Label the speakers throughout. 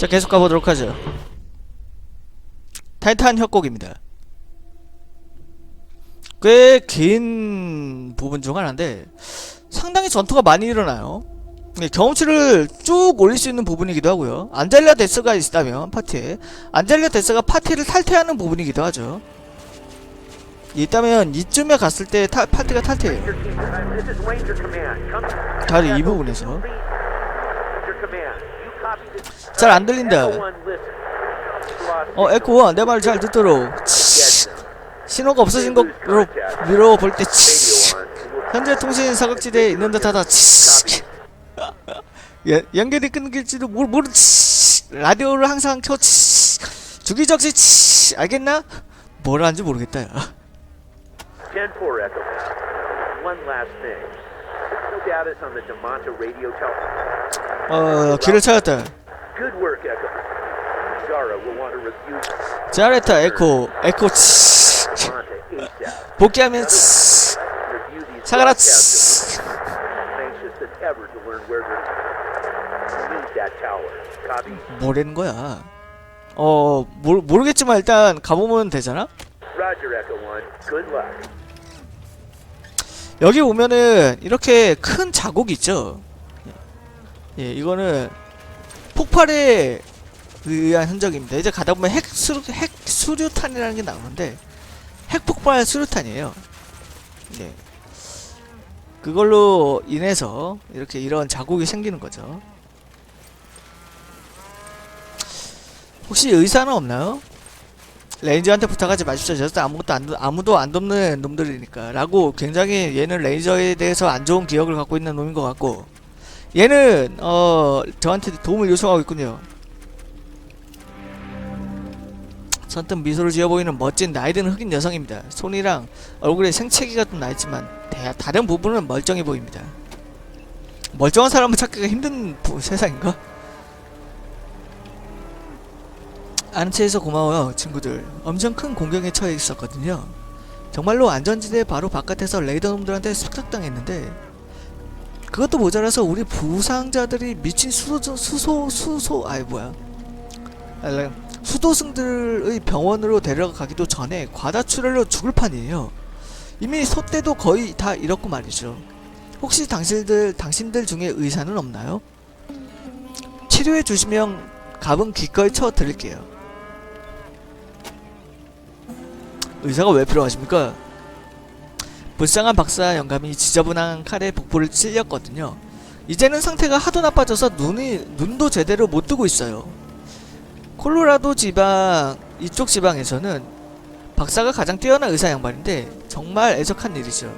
Speaker 1: 자 계속 가보도록 하죠. 타이탄 협곡입니다. 꽤 긴 부분 중 하나인데 상당히 전투가 많이 일어나요. 네, 경험치를 쭉 올릴 수 있는 부분이기도 하고요. 안젤리아 데스가 있다면 파티에 안젤리아 데스가 파티를 탈퇴하는 부분이기도 하죠. 있다면 이쯤에 갔을 때 타, 파티가 탈퇴해요. 다리 이 부분에서
Speaker 2: Ranger Command. You copy this.
Speaker 1: 잘 안 들린다. 어 에코원 내 말 잘 듣도록. 치, 신호가 없어진 것으로 밀어볼 때 치,
Speaker 2: radio on. We'll
Speaker 1: 현재 통신 사각지대에 있는 듯하다. 치, 예, 연결이 끊길지도 모르, 모르 치, 라디오를 항상 켜 치, 주기적시 치, 알겠나? 뭘 하는지 모르겠다 야.
Speaker 2: 10-4 Echo. One last thing. No status on the Demonta radio telephone.
Speaker 1: 어 길을 찾았다
Speaker 2: Good work, Echo. Zara will want to review
Speaker 1: 자레타 에코 에코 치. 복귀하면 치, 사가라 치.
Speaker 2: anxious than ever to learn where to need that tower. Copy?
Speaker 1: 뭐라는 거야 어 모르, 모르겠지만 일단 가보면 되잖아
Speaker 2: Roger, Echo One. Good luck.
Speaker 1: 여기 오면은 이렇게 큰 자국이 있죠. 예, 이거는 폭발에 의한 흔적입니다. 이제 가다 보면 핵 수류 핵 수류탄이라는 게 나오는데 핵 폭발 수류탄이에요. 예. 그걸로 인해서 이렇게 이런 자국이 생기는 거죠. 혹시 의사는 없나요? 레인저한테 부탁하지 마십시오. 저도 아무것도 안, 돕- 아무도 안 돕는 놈들이니까. 라고 굉장히 얘는 레인저에 대해서 안 좋은 기억을 갖고 있는 놈인 것 같고. 얘는, 어, 저한테 도움을 요청하고 있군요. 선뜻 미소를 지어 보이는 멋진 나이 든 흑인 여성입니다. 손이랑 얼굴에 생채기가 좀 나있지만, 대, 다른 부분은 멀쩡해 보입니다. 멀쩡한 사람을 찾기가 힘든 부- 세상인가? 체해서 고마워요 친구들 엄청 큰 공격에 처해 있었거든요 정말로 안전지대 바로 바깥에서 레이더 놈들한테 습격당했는데 그것도 모자라서 우리 부상자들이 미친 수소 수소 수소 아이 뭐야 수도승들의 병원으로 데려가기도 전에 과다출혈로 죽을 판이에요 이미 소떼도 거의 다 잃었고 말이죠 혹시 당신들 당신들 중에 의사는 없나요? 치료해 주시면 값은 기꺼이 쳐 드릴게요 의사가 왜 필요하십니까? 불쌍한 박사 영감이 지저분한 칼에 복부를 찔렸거든요. 이제는 상태가 하도 나빠져서 눈이 눈도 제대로 못 뜨고 있어요. 콜로라도 지방 이쪽 지방에서는 박사가 가장 뛰어난 의사 양반인데 정말 애석한 일이죠.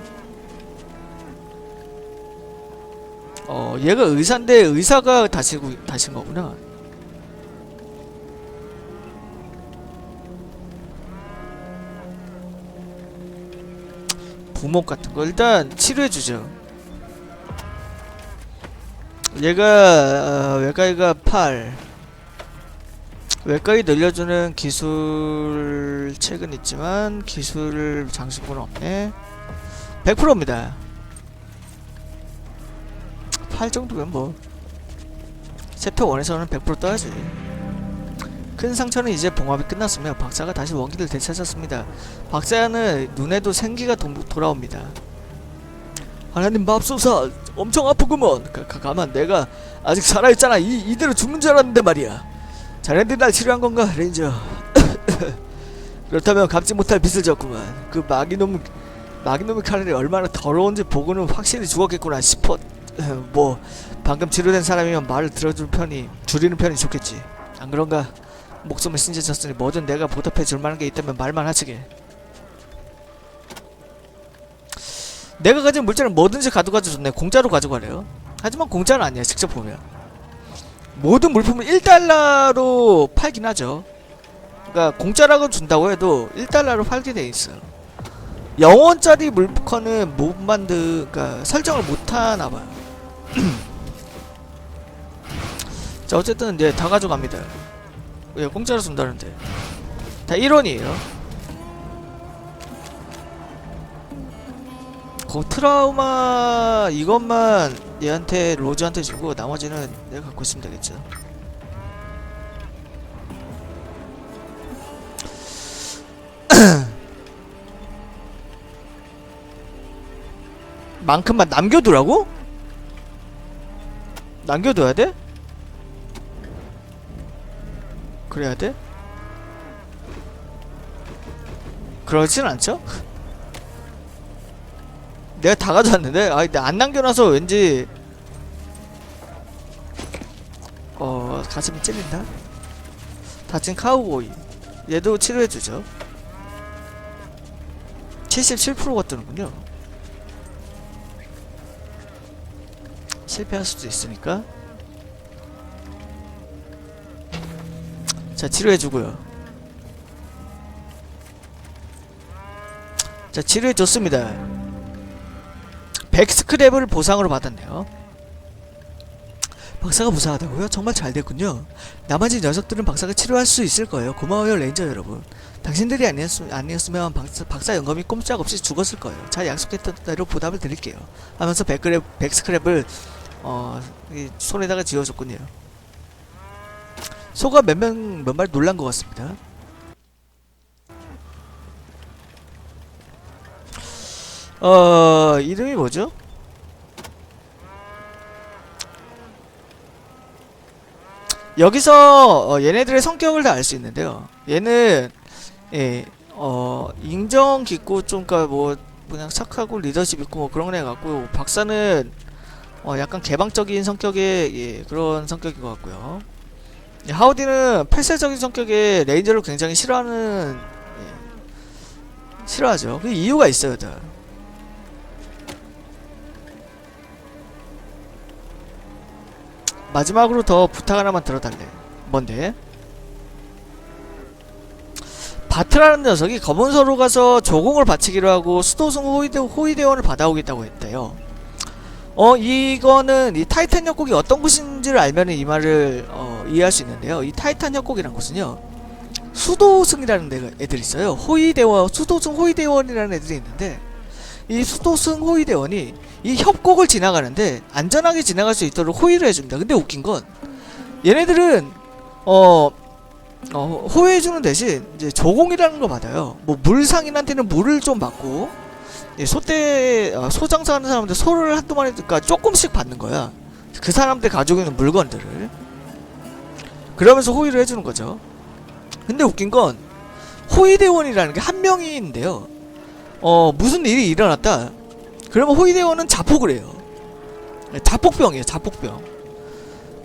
Speaker 1: 어 얘가 의사인데 의사가 다시고 다신 거구나. 부목 같은 거 일단 치료해 주죠. 얘가 어, 외과의가 8 외과의 늘려주는 기술 책은 있지만 기술 장식은 없네. 100%입니다. 8 정도면 뭐 챕터 1에서는 100% 떠야지 큰 상처는 이제 봉합이 끝났으며 박사가 다시 원기를 되찾았습니다. 박사는 눈에도 생기가 도, 돌아옵니다. 하나님 맙소사 엄청 아프구먼. 가, 가, 가만 내가 아직 살아있잖아. 이, 이대로 죽는 줄 알았는데 말이야. 자네들이 날 치료한 건가 레인저? 그렇다면 갚지 못할 빚을 졌구만. 그 마기놈 마기놈의 칼날이 얼마나 더러운지 보고는 확실히 죽었겠구나 싶어. 뭐 방금 치료된 사람이면 말을 들어줄 편이 줄이는 편이 좋겠지. 안 그런가 목숨을 신재졌으니 뭐든 내가 보답해 줄 만한 게 있다면 말만 하시게. 내가 가진 물자는 뭐든지 가져가도 좋네. 공짜로 가져가래요. 하지만 공짜는 아니야. 직접 보면. 모든 물품을 1달러로 팔긴 하죠. 그러니까 공짜라고 준다고 해도 1달러로 팔게 돼 있어요. 영원짜리 물건은 못 만드, 그러니까 설정을 못 하나 봐요. 자 어쨌든 이제 다 가져갑니다. 예, 공짜로 준다는데 다 1원이에요 그 트라우마 이것만 얘한테 로즈한테 주고 나머지는 내가 갖고 있으면 되겠죠 만큼만 남겨두라고? 남겨둬야 돼? 그래야 돼? 그러진 않죠? 내가 다 가져왔는데? 아 근데 안 남겨놔서 왠지 어 가슴이 찔린다? 다친 카우보이. 얘도 치료해주죠. 77%가 뜨는군요. 실패할 수도 있으니까 자 치료해주고요. 자 치료해줬습니다. 백스크랩을 보상으로 받았네요. 박사가 무사하다고요? 정말 잘 됐군요. 나머지 녀석들은 박사가 치료할 수 있을 거예요. 고마워요 레인저 여러분. 당신들이 아니었, 아니었으면 박사, 박사 영감이 꼼짝없이 죽었을 거예요. 잘 약속했던 대로 보답을 드릴게요. 하면서 백그랩, 백스크랩을 어, 이 손에다가 쥐어줬군요 소가 몇 명몇말 놀란 것 같습니다 어 이름이 뭐죠? 여기서 어, 얘네들의 성격을 다 알 수 있는데요. 얘는 예, 어 인정 깊고 좀 그러니까 뭐 그냥 착하고 리더십 있고 뭐 그런 애 같고 박사는 어 약간 개방적인 성격의 예, 그런 성격인 것 같고요. 예, 하우디는 폐쇄적인 성격의 레인저를 굉장히 싫어하는 예, 싫어하죠. 그 이유가 있어요, 다. 마지막으로 더 부탁 하나만 들어달래. 뭔데? 바트라는 녀석이 검은서로 가서 조공을 바치기로 하고 수도승 호위대, 호위대원을 받아오겠다고 했대요. 어, 이거는 이 타이탄 협곡이 어떤 곳인지를 알면 이 말을 어, 이해할 수 있는데요. 이 타이탄 협곡이란 곳은요. 수도승이라는 애들이 있어요. 호위대원, 수도승 호위대원이라는 애들이 있는데 이 수도승 호위대원이 이 협곡을 지나가는데 안전하게 지나갈 수 있도록 호위를 해줍니다. 근데 웃긴 건 얘네들은 어, 어 호위해주는 대신 이제 조공이라는 걸 받아요. 뭐 물상인한테는 물을 좀 받고 예, 소떼 어, 소 장사하는 사람들 소를 한두 마리 그러니까 조금씩 받는 거야. 그 사람들 가지고 있는 물건들을 그러면서 호위를 해주는 거죠. 근데 웃긴 건 호위대원이라는 게 한 명인데요. 어 무슨 일이 일어났다. 그러면 호위대원은 자폭을 해요. 네, 자폭병이에요, 자폭병.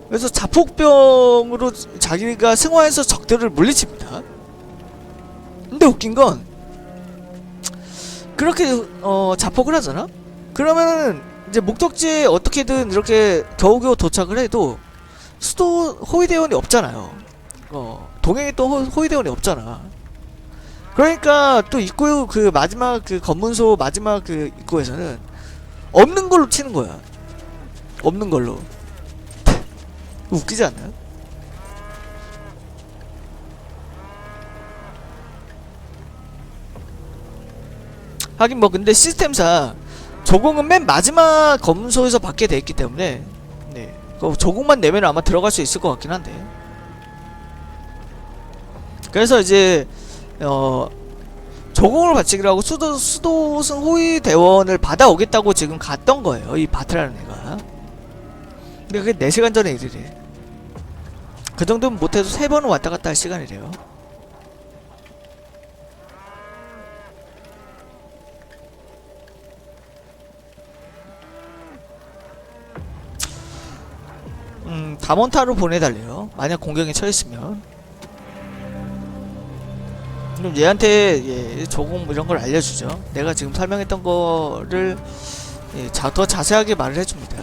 Speaker 1: 그래서 자폭병으로 자기가 승화해서 적들을 물리칩니다. 근데 웃긴 건 그렇게 어 자폭을 하잖아. 그러면은 이제 목적지에 어떻게든 이렇게 겨우겨우 도착을 해도 수도 호위대원이 없잖아요. 어 동행에 또 호, 호위대원이 없잖아. 그러니까 또 입구 그 마지막 그 검문소 마지막 그 입구에서는 없는 걸로 치는 거야. 없는 걸로. 웃기지 않나요? 하긴 뭐 근데 시스템상 조공은 맨 마지막 검문소에서 받게 돼 있기 때문에 네. 그 조공만 내면 아마 들어갈 수 있을 것 같긴 한데. 그래서 이제 어 조공을 바치기로 하고 수도 수도승 호위 대원을 받아오겠다고 지금 갔던 거예요. 이 바트라는 애가. 근데 그게 4시간 전에 일이래. 그 정도면 못해도 세 번은 왔다 갔다 할 시간이래요. 음, 다몬타로 보내달래요. 만약 공격에 처했으면. 그럼 얘한테 예, 조공 이런 걸 알려주죠. 내가 지금 설명했던 거를 예, 자, 더 자세하게 말을 해줍니다.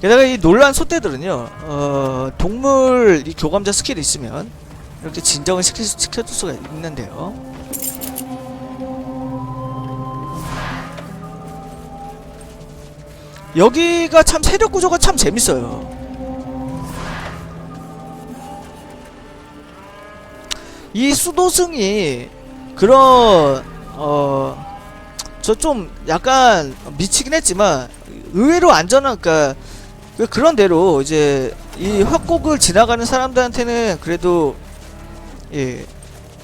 Speaker 1: 게다가 이 놀란 소떼들은요, 어, 동물 이 교감자 스킬이 있으면 이렇게 진정을 시켜, 시켜줄 수가 있는데요. 여기가 참 세력 구조가 참 재밌어요. 이 수도승이 그런 어 저 좀 약간 미치긴 했지만 의외로 안전한 그니까 그 그런 대로 이제 이 협곡을 지나가는 사람들한테는 그래도 예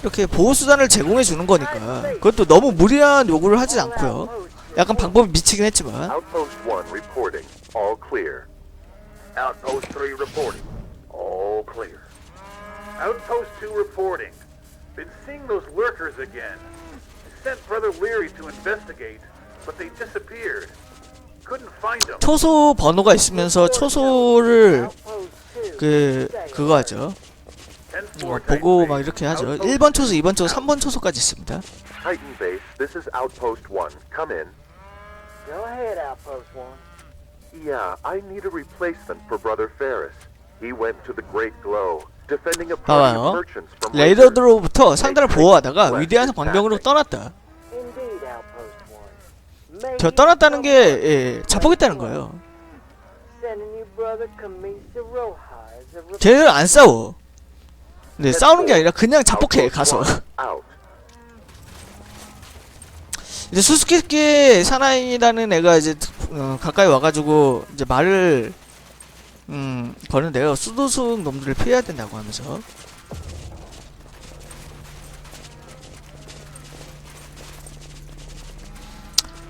Speaker 1: 이렇게 보호 수단을 제공해 주는 거니까 그것도 너무 무리한 요구를 하지 않고요. 약간 방법이 미치긴 했지만
Speaker 3: Outpost 1 reporting. All clear.
Speaker 2: Outpost 3 reporting. All clear. Outpost 2 reporting. Been seeing those lurkers again. Sent Brother Leary to investigate, but they disappeared. Couldn't find them.
Speaker 1: 초소 번호가 있으면서 초소를 그 그거 하죠. 어, 보고 막 이렇게 하죠. 1번 초소, 2번 초소, 3번 초소까지 있습니다.
Speaker 3: Titan Base, this is Outpost 1. Come in.
Speaker 4: Go ahead, Outpost One.
Speaker 3: Yeah, I need a replacement for Brother Ferris. He went to the Great Glow, defending a party
Speaker 1: 봐봐요.
Speaker 3: of merchants from raiders.
Speaker 1: 레이더들로부터 상대를 보호하다가 위대한 광병으로 떠났다.
Speaker 4: Indeed, Outpost One. May
Speaker 1: 저
Speaker 4: you
Speaker 1: 떠났다는 게 예, 자폭했다는 거예요.
Speaker 4: Sending you brother Camisa Rojas a report.
Speaker 1: 쟤는 안 싸워. 네, 싸우는 게 아니라 그냥 자폭해 가서.
Speaker 3: Outpost 1 out.
Speaker 1: 이제 수수께끼 사나이라는 애가 이제 어, 가까이 와가지고 이제 말을 음 거는데요. 수도승 놈들을 피해야 된다고 하면서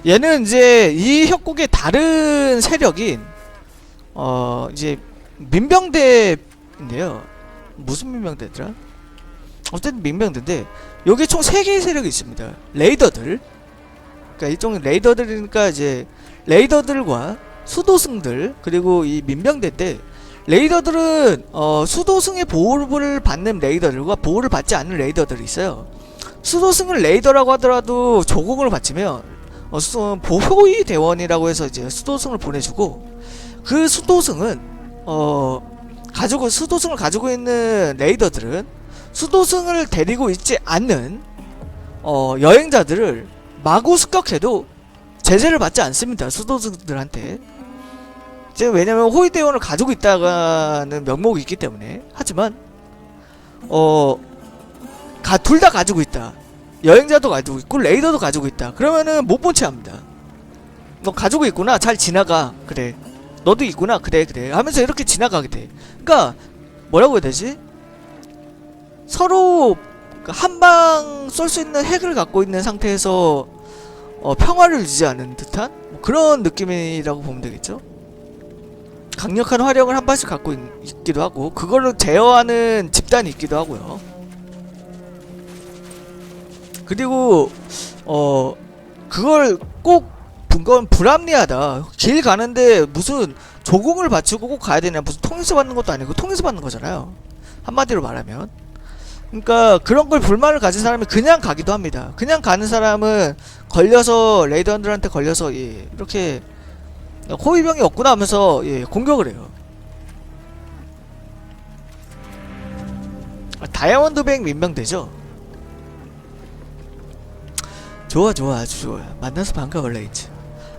Speaker 1: 얘는 이제 이 협곡의 다른 세력인 어 이제 민병대인데요. 무슨 민병대더라? 어쨌든 민병대인데 여기 총 3개의 세력이 있습니다. 레이더들 그러니까 일종의 레이더들이니까 이제 레이더들과 수도승들 그리고 이 민병대 때 레이더들은 어 수도승의 보호를 받는 레이더들과 보호를 받지 않는 레이더들이 있어요. 수도승은 레이더라고 하더라도 조공을 바치면 어 수, 보호의 대원이라고 해서 이제 수도승을 보내주고 그 수도승은 어 가지고 수도승을 가지고 있는 레이더들은 수도승을 데리고 있지 않는 어 여행자들을 마구 습격해도 제재를 받지 않습니다. 수도승들한테. 이제 왜냐면 호위대원을 가지고 있다가는 명목이 있기 때문에. 하지만 어, 둘다 가지고 있다. 여행자도 가지고 있고 레이더도 가지고 있다. 그러면은 못 본 채 합니다. 너 가지고 있구나. 잘 지나가. 그래. 너도 있구나. 그래 그래. 하면서 이렇게 지나가게 돼. 그러니까 뭐라고 해야 되지? 서로 한 방 쏠 수 있는 핵을 갖고 있는 상태에서 어, 평화를 유지하는 듯한 뭐 그런 느낌이라고 보면 되겠죠. 강력한 화력을 한 발씩 갖고 있, 있기도 하고 그걸로 제어하는 집단이 있기도 하고요. 그리고 어 그걸 꼭 그건 불합리하다. 길 가는데 무슨 조공을 바치고 꼭 가야 되냐 무슨 통일서 받는 것도 아니고 통일서 받는 거잖아요. 한마디로 말하면. 그러니까 그런 걸 불만을 가진 사람이 그냥 가기도 합니다. 그냥 가는 사람은 걸려서 레이더들한테 걸려서 예, 이렇게 호위병이 없구나 하면서 예, 공격을 해요. 아, 다이아몬드 백 민병대죠. 좋아 좋아 아주 좋아 만나서 반가워 레이츠.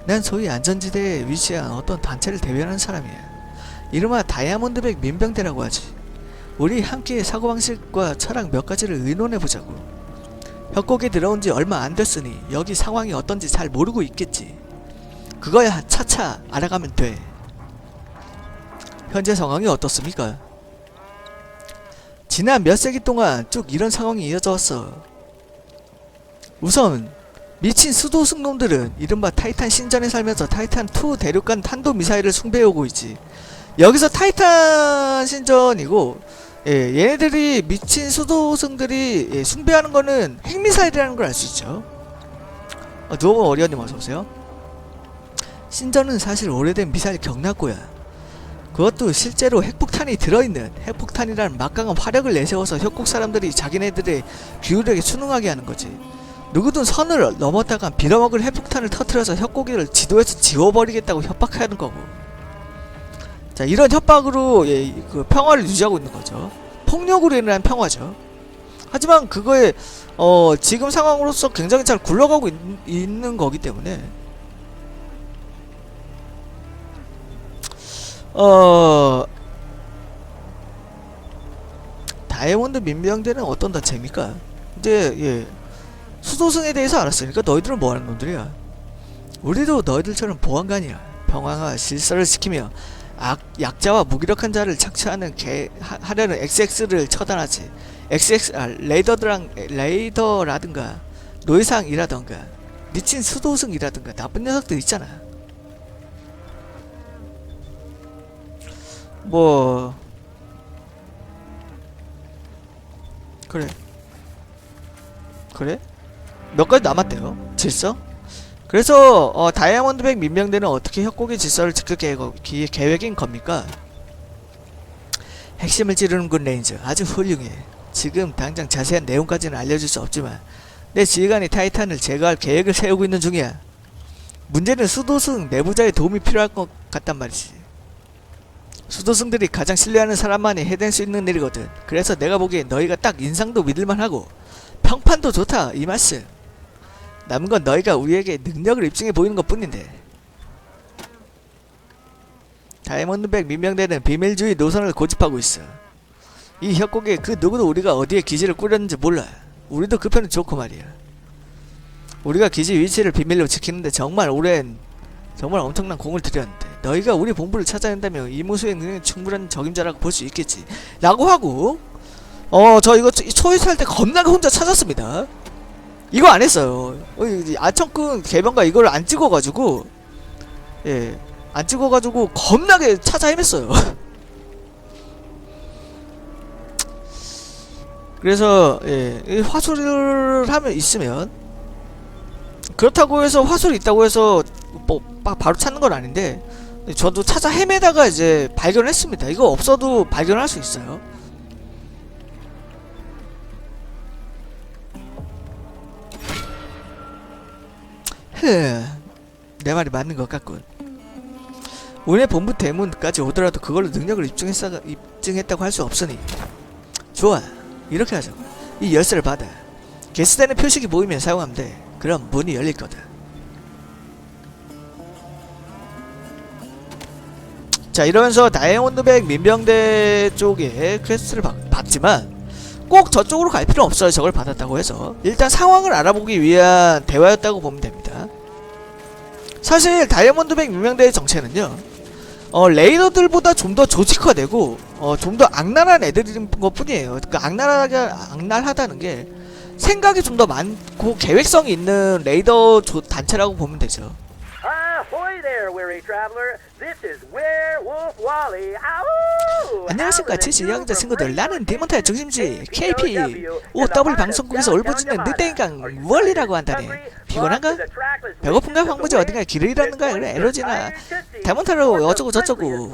Speaker 1: 난 소위 안전지대에 위치한 어떤 단체를 대변하는 사람이야. 이름하 다이아몬드 백 민병대라고 하지. 우리 함께 사고방식과 철학 몇 가지를 의논해보자고. 협곡에 들어온 지 얼마 안 됐으니 여기 상황이 어떤지 잘 모르고 있겠지. 그거야 차차 알아가면 돼. 현재 상황이 어떻습니까? 지난 몇 세기 동안 쭉 이런 상황이 이어져 왔어. 우선 미친 수도승 놈들은 이른바 타이탄 신전에 살면서 타이탄2 대륙간 탄도미사일을 숭배해오고 있지. 여기서 타이탄 신전이고 예, 얘네들이 미친 수도승들이 예, 숭배하는 거는 핵미사일이라는 걸 알 수 있죠. 어, 누워본 어리언님 어서오세요. 신전은 사실 오래된 미사일 경납고야. 그것도 실제로 핵폭탄이 들어있는 핵폭탄이라는 막강한 화력을 내세워서 협곡 사람들이 자기네들의 규율에게 순응하게 하는 거지. 누구든 선을 넘었다간 빌어먹을 핵폭탄을 터트려서 협곡을 지도에서 지워버리겠다고 협박하는 거고. 자 이런 협박으로 예, 그 평화를 유지하고 있는 거죠. 폭력으로 인한 평화죠. 하지만 그거에 어, 지금 상황으로서 굉장히 잘 굴러가고 있, 는 거기 때문에 어 다이아몬드 민병대는 어떤 단체입니까? 이제 예 수도승에 대해서 알았으니까 너희들은 뭐하는 놈들이야? 우리도 너희들처럼 보안관이야. 평화와 질서를 지키며 악, 약자와 무기력한 자를 착취하는 개, 하, 하려는 XX를 처단하지. XX 아, 레이더랑 레이더라든가 노예상이라든가 미친 수도승이라든가 나쁜 녀석들 있잖아. 뭐 그래 그래 몇 가지 남았대요 질서 그래서 어, 다이아몬드백 민병대는 어떻게 협곡의 질서를 지킬 계획, 기- 계획 인 겁니까? 핵심을 찌르는 군 레인저. 아주 훌륭해. 지금 당장 자세한 내용까지는 알려줄 수 없지만 내 지휘관이 타이탄을 제거할 계획을 세우고 있는 중이야. 문제는 수도승 내부자의 도움이 필요할 것 같단 말이지. 수도승들이 가장 신뢰하는 사람만이 해낼 수 있는 일이거든. 그래서 내가 보기엔 너희가 딱 인상도 믿을만하고 평판도 좋다 이 말씀 남은 건 너희가 우리에게 능력을 입증해 보이는 것 뿐인데. 다이아몬드백 민병대는 비밀주의 노선을 고집하고 있어. 이 협곡에 그 누구도 우리가 어디에 기지를 꾸렸는지 몰라. 우리도 그 편은 좋고 말이야. 우리가 기지 위치를 비밀로 지키는데 정말 오랜 정말 엄청난 공을 들였는데. 너희가 우리 본부를 찾아낸다면 이무수의 능력이 충분한 적임자라고 볼 수 있겠지. 라고 하고 어 저 이거 초이스할 때 겁나게 혼자 찾았습니다 이거 안 했어요 어, 이 아청꾼 개병가 이걸 안 찍어가지고 예 안 찍어가지고 겁나게 찾아 헤맸어요 그래서 예, 이 화소리를 하면 있으면 그렇다고 해서 화소리 있다고 해서 뭐 바, 바로 찾는 건 아닌데 저도 찾아 헤매다가 이제 발견했습니다. 이거 없어도 발견할 수 있어요. 흐, 내 말이 맞는 것 같군. 우리의 본부 대문까지 오더라도 그걸로 능력을 입증했어, 입증했다고 할 수 없으니. 좋아 이렇게 하자고 이 열쇠를 받아. 개수되는 표식이 보이면 사용하면 돼. 그럼 문이 열릴 거다. 자 이러면서 다이아몬드백 민병대 쪽에 퀘스트를 받, 받지만 꼭 저쪽으로 갈 필요는 없어요. 저걸 받았다고 해서. 일단 상황을 알아보기 위한 대화였다고 보면 됩니다 사실 다이아몬드백 민병대의 정체는요 어 레이더들보다 좀 더 조직화되고 어 좀 더 악랄한 애들인 것 뿐이에요. 그 악랄하게 악랄하다는 게 생각이 좀 더 많고 계획성이 있는 레이더 조, 단체라고 보면 되죠
Speaker 4: there, weary traveler. This is Werewolf Wally. Ow!
Speaker 1: 안녕하십니까 여행자 친구들 나는 데몬타의 중심지 KP OW 방송국에서 올부짖는 늑대인간 월리라고 한다네 피곤한가? 배고픈가? 황무지 어딘가 길을 잃었는가? 그래 에너지나 데몬타로 어쩌고 저쩌고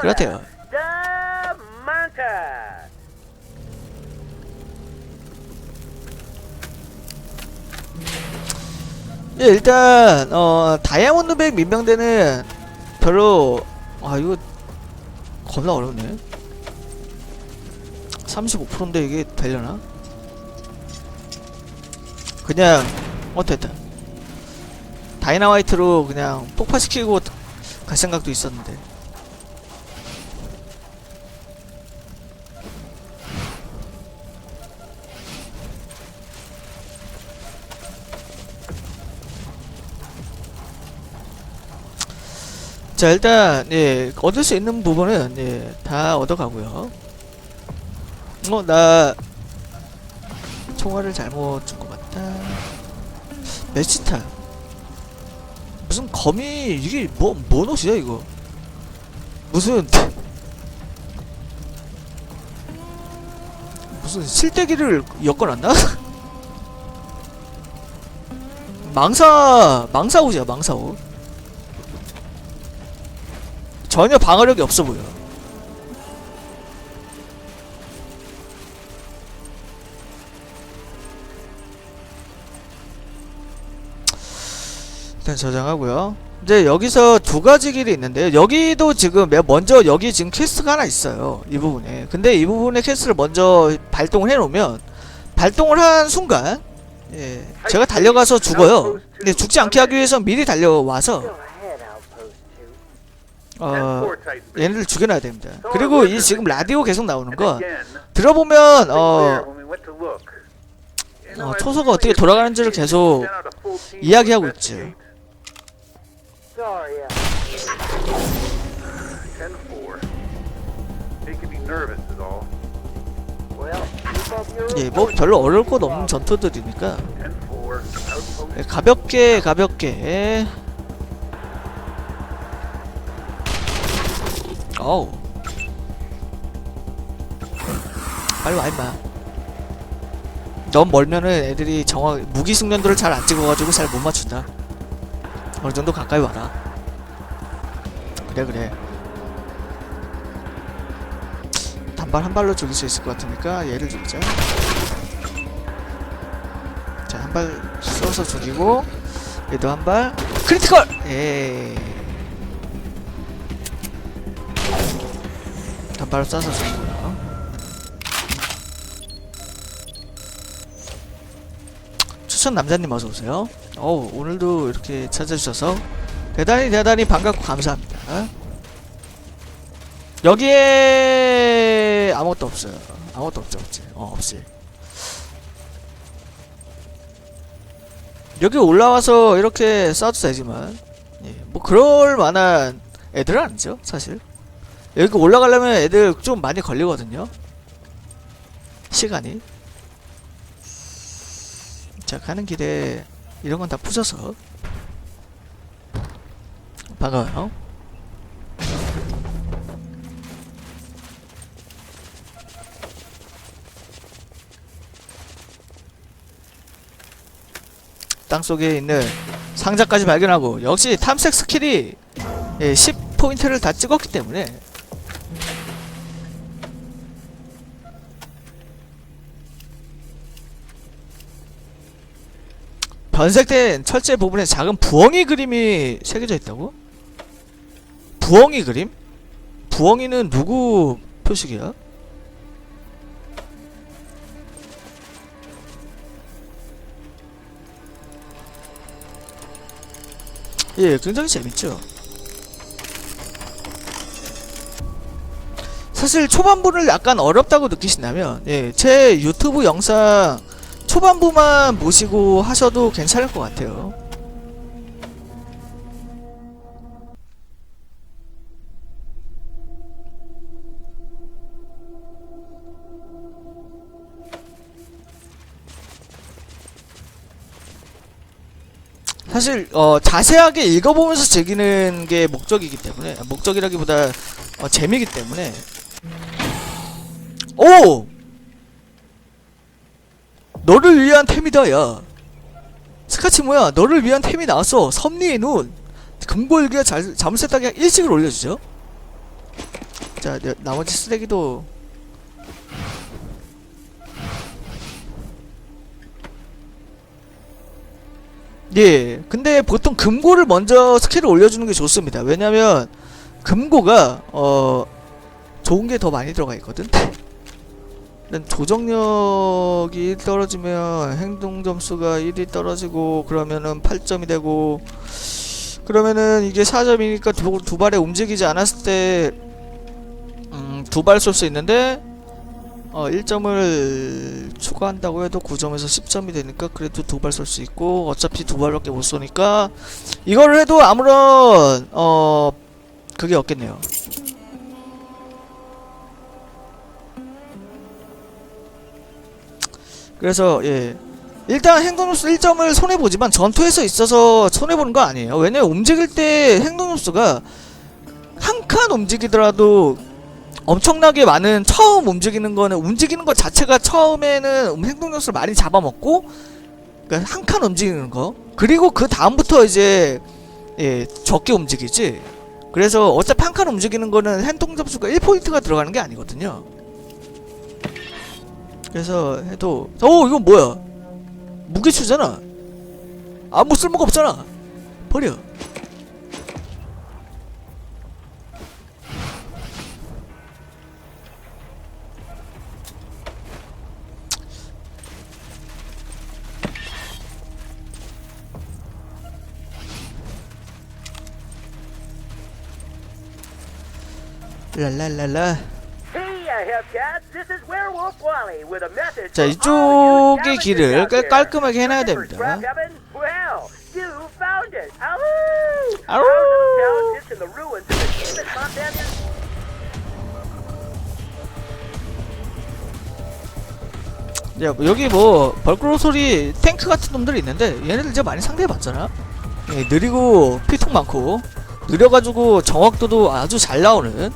Speaker 1: 그렇대요 예, 일단 어 다이아몬드백 민병대는 별로 아 이거 겁나 어렵네. 35%인데 이게 되려나? 그냥 어 됐다 다이나마이트로 그냥 폭파시키고 갈 생각도 있었는데 자 일단 예 얻을 수 있는 부분은 예 다 얻어가고요. 어 나 총알을 잘못 준 것 같다. 메시타. 무슨 거미 이게 뭐 뭔 옷이야 이거? 무슨 무슨 실대기를 엮어놨나? 망사 망사 옷이야 망사 옷 전혀 방어력이 없어 보여. 일단 저장하고요. 이제 여기서 두 가지 길이 있는데요. 여기도 지금 매- 먼저 여기 지금 퀘스트가 하나 있어요. 이 부분에. 근데 이 부분에 퀘스트를 먼저 발동을 해놓으면 발동을 한 순간 예, 제가 달려가서 죽어요. 근데 죽지 않게 하기 위해서 미리 달려와서
Speaker 4: Go ahead, Outpost 2.
Speaker 1: 어, 얘네들 죽여놔야 됩니다. 그리고 이 지금 라디오 계속 나오는 거 들어보면 어, 어, 초소가 어떻게 돌아가는지를 계속 이야기하고 있죠.
Speaker 4: Sorry,
Speaker 2: 10-4. He can be nervous is all.
Speaker 1: 예, 뭐 별로 어려울 것 없는 전투들이니까.
Speaker 2: 10-4, outpost
Speaker 1: 예, 가볍게 가볍게 어우. 빨리 와 임마. 너무 멀면은 애들이 정확 무기 숙련도를 잘 안 찍어가지고 잘 못 맞춘다. 어느 정도 가까이 와라. 그래 그래. 단발 한 발로 죽일 수 있을 것 같으니까 얘를 죽이자. 자 한 발 쏘서 죽이고 얘도 한발. 크리티컬! 에이 단발 쏴서 죽이고요 추천 남자님 어서 오세요. 어우 오늘도 이렇게 찾아주셔서 대단히 대단히 반갑고 감사합니다. 여기에 아무것도 없어요. 아무것도 없죠, 없지. 어 없지. 여기 올라와서 이렇게 싸도 되지만 예, 뭐 그럴 만한 애들은 아니죠, 사실. 여기 올라가려면 애들 좀 많이 걸리거든요. 시간이. 자 가는 길에 이런 건 다 부셔서 반가워요 땅속에 있는 상자까지 발견하고 역시 탐색 스킬이 예, 10포인트를 다 찍었기 때문에 변색된 철제 부분에 작은 부엉이 그림이 새겨져 있다고? 부엉이 그림? 부엉이는 누구 표식이야? 예, 굉장히 재밌죠. 사실 초반부를 약간 어렵다고 느끼신다면, 예, 제 유튜브 영상 초반부만 보시고 하셔도 괜찮을 것 같아요. 사실 어, 자세하게 읽어보면서 즐기는 게 목적이기 때문에 목적이라기보다 어, 재미이기 때문에 오 너를 위한 템이다 야. 스카치 뭐야? 너를 위한 템이 나왔어. 섭리의 눈. 금골기가 잘 잠수했다가 일찍을 올려주죠. 자 네, 나머지 쓰레기도. 예 근데 보통 금고를 먼저 스킬을 올려주는 게 좋습니다. 왜냐면 금고가 어 좋은 게 더 많이 들어가 있거든 일단 조정력이 1 떨어지면 행동 점수가 1이 떨어지고 그러면은 8점이 되고 그러면은 이게 4점이니까 두, 두 발에 움직이지 않았을 때 음, 두발 쏠 수 있는데 어 1점을 추가한다고 해도 9점에서 10점이 되니까 그래도 두 발 쏠 수 있고 어차피 두 발밖에 못 쏘니까 이거를 해도 아무런 어 그게 없겠네요. 그래서 예. 일단 행동점수 1점을 손해보지만 전투에서 있어서 손해보는 거 아니에요. 왜냐면 움직일 때 행동점수가 한 칸 움직이더라도 엄청나게 많은 처음 움직이는 거는 움직이는 것 자체가 처음에는 행동점수를 많이 잡아먹고 그러니까 한 칸 움직이는 거. 그리고 그 다음부터 이제 예 적게 움직이지. 그래서 어차피 한 칸 움직이는 거는 행동 점수가 1포인트가 들어가는 게 아니거든요 그래서 해도 어 이건 뭐야? 무게추잖아. 아무 쓸모가 없잖아. 버려. 랄랄랄라 자, 이쪽의 길을 깔-. 깔끔하게 해놔야 됩니다. 아우! 야, 뭐 여기 뭐 벌크로 소리 탱크 같은 놈들이 있는데 얘네들 이제 많이 상대해봤잖아. 예, 느리고 피통 많고 느려가지고 정확도도 아주 잘 나오는